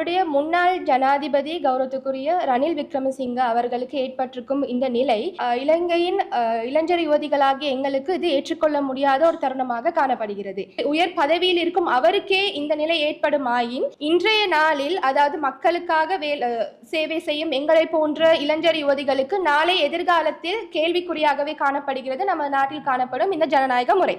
அவருடைய முன்னாள் ஜனாதிபதி கௌரவத்துக்குரிய ரணில் விக்ரமசிங்க அவர்களுக்கு ஏற்பட்டிருக்கும் இந்த நிலை இலங்கையின் இளைஞர் யுவதிகளாகிய எங்களுக்கு இது ஏற்றுக்கொள்ள முடியாத ஒரு தருணமாக காணப்படுகிறது. உயர் பதவியில் இருக்கும் அவருக்கே இந்த நிலை ஏற்படுமாயின் இன்றைய நாளில் அதாவது மக்களுக்காக சேவை செய்யும் எங்களை போன்ற இளைஞர் யுவதிகளுக்கு நாளை எதிர்காலத்தில் கேள்விக்குறியாகவே காணப்படுகிறது. நம்ம நாட்டில் காணப்படும் இந்த ஜனநாயக முறை.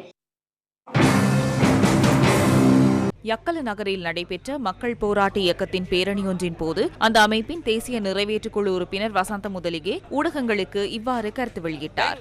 யக்கல நகரில் நடைபெற்ற மக்கள் போராட்ட இயக்கத்தின் பேரணியொன்றின் போது அந்த அமைப்பின் தேசிய நிறைவேற்றுக் குழு உறுப்பினர் வசந்த முதலிகே ஊடகங்களுக்கு இவ்வாறு கருத்து வெளியிட்டார்.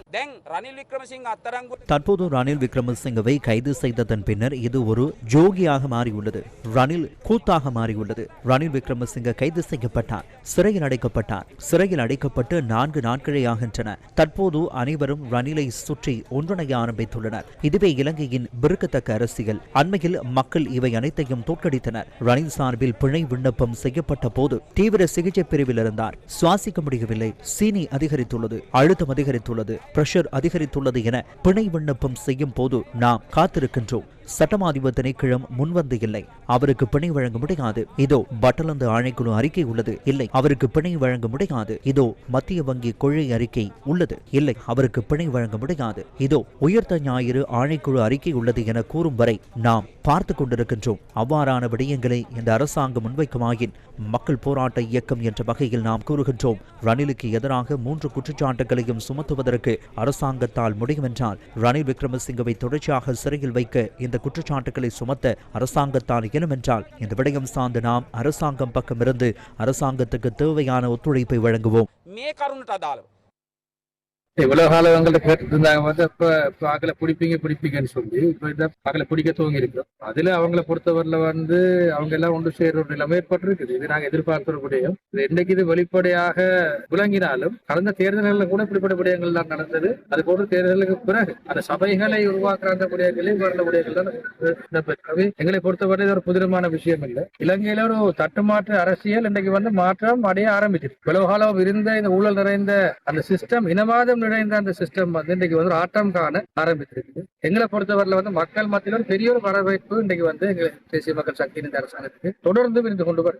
தற்போது ரணில் விக்ரமசிங்கவை கைது செய்ததன் பின்னர் இது ஒரு ஜோகியாக மாறியுள்ளது. ரணில் கூத்தாக மாறியுள்ளது. ரணில் விக்ரமசிங்க கைது செய்யப்பட்டார். சிறையில் அடைக்கப்பட்டார். சிறையில் அடைக்கப்பட்டு நான்கு நாட்களே ஆகின்றன. தற்போது அனைவரும் ரணிலை சுற்றி ஒன்றிணைய ஆரம்பித்துள்ளனர். இதுவே இலங்கையின் விருக்கத்தக்க அரசியல். அண்மையில் மக்கள் இவை அனைத்தையும் தோற்கடித்தனர். ரணில் சார்பில் பிணை விண்ணப்பம் செய்யப்பட்ட போது தீவிர சிகிச்சை பிரிவில் இருந்தார் சுவாசிக்க முடியவில்லை. சீனி அதிகரித்துள்ளது. அழுத்தம் அதிகரித்துள்ளது. பிரஷர் அதிகரித்துள்ளது என பிணை விண்ணப்பம் செய்யும் போது நாம் காத்திருக்கின்றோம். சட்டமாதிப திணைக்களம் முன்வந்து இல்லை. அவருக்கு பிணை வழங்க முடியாது. இதோ பட்டலந்து ஆணைக்குழு அறிக்கை உள்ளது. இல்லை. அவருக்கு பிணை வழங்க முடியாது. இதோ மத்திய வங்கி கொள்கை அறிக்கை உள்ளது. இல்லை. அவருக்கு பிணை வழங்க முடியாது. இதோ உயர்த்த ஞாயிறு ஆணைக்குழு அறிக்கை உள்ளது என கூறும் வரை நாம் பார்த்து கொண்டிருக்கின்றோம். அவ்வாறான விடயங்களை இந்த அரசாங்கம் முன்வைக்குமாயின் மக்கள் போராட்ட இயக்கம் என்ற வகையில் நாம் கூறுகின்றோம். ரணிலுக்கு எதிராக மூன்று குற்றச்சாட்டுகளையும் சுமத்துவதற்கு அரசாங்கத்தால் முடியும் என்றால் ரணில் விக்ரமசிங்கவை தொடர்ச்சியாக சிறையில் வைக்க இந்த குற்றச்சாட்டுகளை சுமத்த அரசாங்கத்தால் இயலும் என்றால் இந்த விடயம் சார்ந்து நாம் அரசாங்கம் பக்கமிருந்து அரசாங்கத்துக்கு தேவையான ஒத்துழைப்பை வழங்குவோம். இவ்வளவு காலம் எங்கள்ட்ட கேட்டு இருந்தாங்க வந்து இப்ப இப்ப பிடிப்பீங்க பிடிப்பீங்கன்னு சொல்லி இப்ப இந்த அகல பிடிக்க துவங்கி இருக்கிறோம் அதுல அவங்கள பொறுத்தவரையில வந்து அவங்க எல்லாம் ஒன்று சேர்ற ஒரு நிலைமை ஏற்பட்டிருக்குது இது நாங்க எதிர்பார்க்கிற இது என்னைக்கு இது வெளிப்படையாக விளங்கினாலும் கடந்த தேர்தல்களில் கூட இப்படிப்பட்ட விடயங்கள் தான் நடந்தது. அது போன்ற தேர்தலுக்கு பிறகு அந்த சபைகளை உருவாக்குற அந்த விடயங்களே வரல விடயங்கள் தான் எங்களை பொறுத்தவரை இது ஒரு புதிரமான விஷயம் இல்லை. இலங்கையில ஒரு தட்டுமாற்று அரசியல் இன்னைக்கு வந்து மாற்றம் அடைய ஆரம்பிச்சிருக்கு இவ்வளவு காலம் இருந்த இந்த ஊழல் நிறைந்த அந்த சிஸ்டம் இனவாதம் நிறைந்த அந்த சிஸ்டம் வந்து இன்னைக்கு வந்து ஒரு ஆட்டம் காண ஆரம்பித்திருக்கு எங்களை பொறுத்தவரையில வந்து மக்கள் மத்தியில் ஒரு பெரிய ஒரு வரவேற்பு இன்னைக்கு வந்து எங்க தேசிய மக்கள் சக்தி இந்த அரசாங்கத்துக்கு தொடர்ந்து இருந்து கொண்டு வர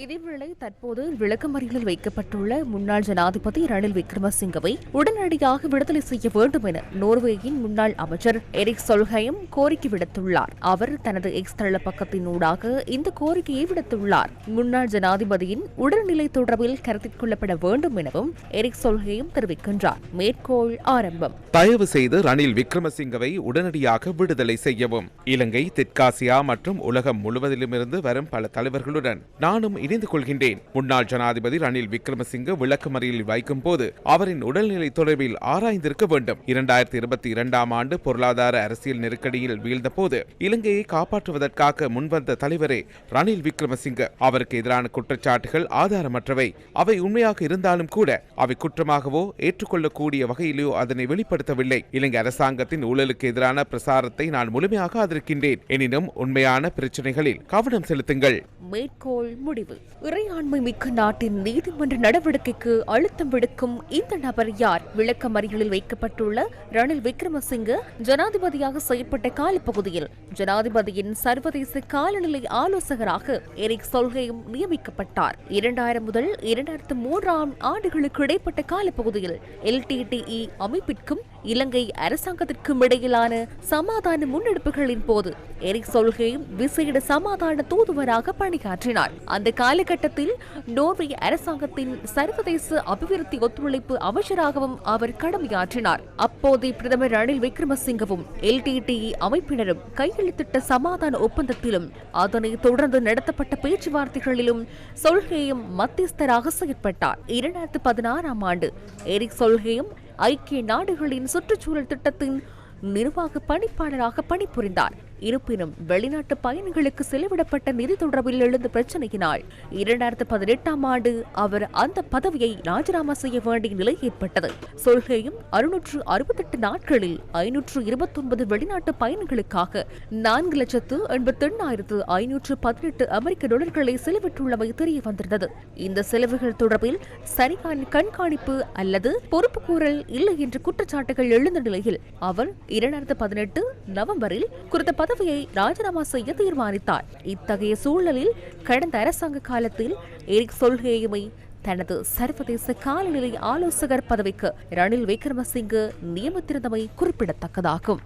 இதேவேளை தற்போது விளக்கமறியலில் வைக்கப்பட்டுள்ள முன்னாள் ஜனாதிபதி ரணில் விக்ரமசிங்கவை உடனடியாக விடுதலை செய்ய வேண்டும் என நோர்வேயின் முன்னாள் அமைச்சர் எரிக் சொல்ஹயம் கோரிக்கை விடுத்துள்ளார். அவர் தனது எக்ஸ் தள பக்கத்தினூடாக இந்த கோரிக்கையை விடுத்துள்ளார். முன்னாள் ஜனாதிபதியின் உடல்நிலை தொடர்பில் கருத்தில் கொள்ளப்பட வேண்டும் எனவும் எரிக் சொல்ஹயம் தெரிவிக்கின்றார். மேற்கோள் ஆரம்பம். தயவு செய்து ரணில் விக்ரமசிங்கவை உடனடியாக விடுதலை செய்யவும். இலங்கை தெற்காசியா மற்றும் உலகம் முழுவதிலுமிருந்து வரும் பல தலைவர்களுடன் நானும் இணைந்து கொள்கின்றேன். முன்னாள் ஜனாதிபதி ரணில் விக்ரமசிங்க விளக்கமறியலில் வைக்கும் போது அவரின் உடல்நிலை தொடர்பில் ஆராய்ந்திருக்க வேண்டும். இரண்டாயிரத்தி இருபத்தி இரண்டாம் ஆண்டு பொருளாதார அரசியல் நெருக்கடியில் வீழ்ந்தபோது இலங்கையை காப்பாற்றுவதற்காக முன்வந்த தலைவரே ரணில் விக்ரமசிங்க. அவருக்கு எதிரான குற்றச்சாட்டுகள் ஆதாரமற்றவை. அவை உண்மையாக இருந்தாலும் கூட அவை குற்றமாகவோ ஏற்றுக்கொள்ளக்கூடிய வகையிலோ அதனை வெளிப்படுத்தவில்லை. இலங்கை அரசாங்கத்தின் ஊழலுக்கு எதிரான பிரசாரத்தை நான் முழுமையாக ஆதரிக்கின்றேன். எனினும் உண்மையான பிரச்சனைகளில் கவனம் செலுத்துங்கள். மேற்கோள் முடிவு. இறையாண்மை மிக்க நாட்டின் நீதிமன்ற நடவடிக்கைக்கு அழுத்தம் விடுக்கும் இந்த நபர் யார்? விளக்கமறியலில் வைக்கப்பட்டுள்ள ரணில் விக்ரமசிங்க ஜனாதிபதியாக செயற்பட்ட காலப்பகுதியில். ஜனாதிபதியின் சர்வதேச காலநிலை ஆலோசகராக எரிக் சொல்கையும் நியமிக்கப்பட்டார். இரண்டாயிரம் முதல் இரண்டாயிரத்து மூன்றாம் ஆண்டுகளுக்கு இடைப்பட்ட காலப்பகுதியில் எல்டிடிஇ அமைப்பிற்கும் இலங்கை அரசாங்கத்திற்கும் இடையிலான சமாதான முன்னெடுப்புகளின் போது எரிக் சொல்கையும் விசேட சமாதான தூதுவராக பணியாற்றினார். அந்த காலகட்டத்தில் நோர்வே அரசாங்கத்தின் சர்வதேச அபிவிருத்தி ஒத்துழைப்பு அமைச்சராகவும் அவர் கடமையாற்றினார். அப்போதே பிரதமர் ரணில் விக்ரமசிங்கவும் எல்டிடிஇ அமைப்பினரும் கையெழுத்திட்ட சமாதான ஒப்பந்தத்திலும் அதனைத் தொடர்ந்து நடத்தப்பட்ட பேச்சுவார்த்தைகளிலும் சொல்கேயும் மத்தியஸ்தராக செயற்பட்டார். இரண்டாயிரத்து பதினாறாம் ஆண்டு எரிக் சொல்கேயும் ஐக்கிய நாடுகளின் சுற்றுச்சூழல் திட்டத்தின் நிர்வாக பணிப்பாளராக பணிபுரிந்தார். இருப்பினும் வெளிநாட்டு பயணிகளுக்கு செலவிடப்பட்ட நிதி தொடர்பில் எழுந்த பிரச்சனையினால் இரண்டாயிரத்து பதினெட்டாம் ஆண்டு அவர் அந்த பதவியை ராஜினாமா செய்ய வேண்டிய நிலை ஏற்பட்டது. சொல்கையும் அறுநூற்று அறுபத்தெட்டு நாட்களில் ஐநூற்று இருபத்தொன்பது வெளிநாட்டு பயணிகளுக்காக நான்கு லட்சத்து எண்பத்தி எண்ணாயிரத்து ஐநூற்று பதினெட்டு அமெரிக்க டாலர்களை செலவிட்டுள்ளமை தெரிய வந்திருந்தது இந்த செலவுகள் தொடர்பில் சரியான கண்காணிப்பு அல்லது பொறுப்புக்கூறல் இல்லை என்று குற்றச்சாட்டுகள் எழுந்த நிலையில் அவர் இரண்டாயிரத்து பதினெட்டு நவம்பரில் குறித்த பதவியை ராஜினாமா செய்ய தீர்மானித்தார். இத்தகைய சூழலில் கடந்த அரசாங்க காலத்தில் எரிக் சொல்ஹேயுமை தனது சர்வதேச காலநிலை ஆலோசகர் பதவிக்கு ரணில் விக்ரமசிங்கு நியமித்திருந்தமை குறிப்பிடத்தக்கதாகும்.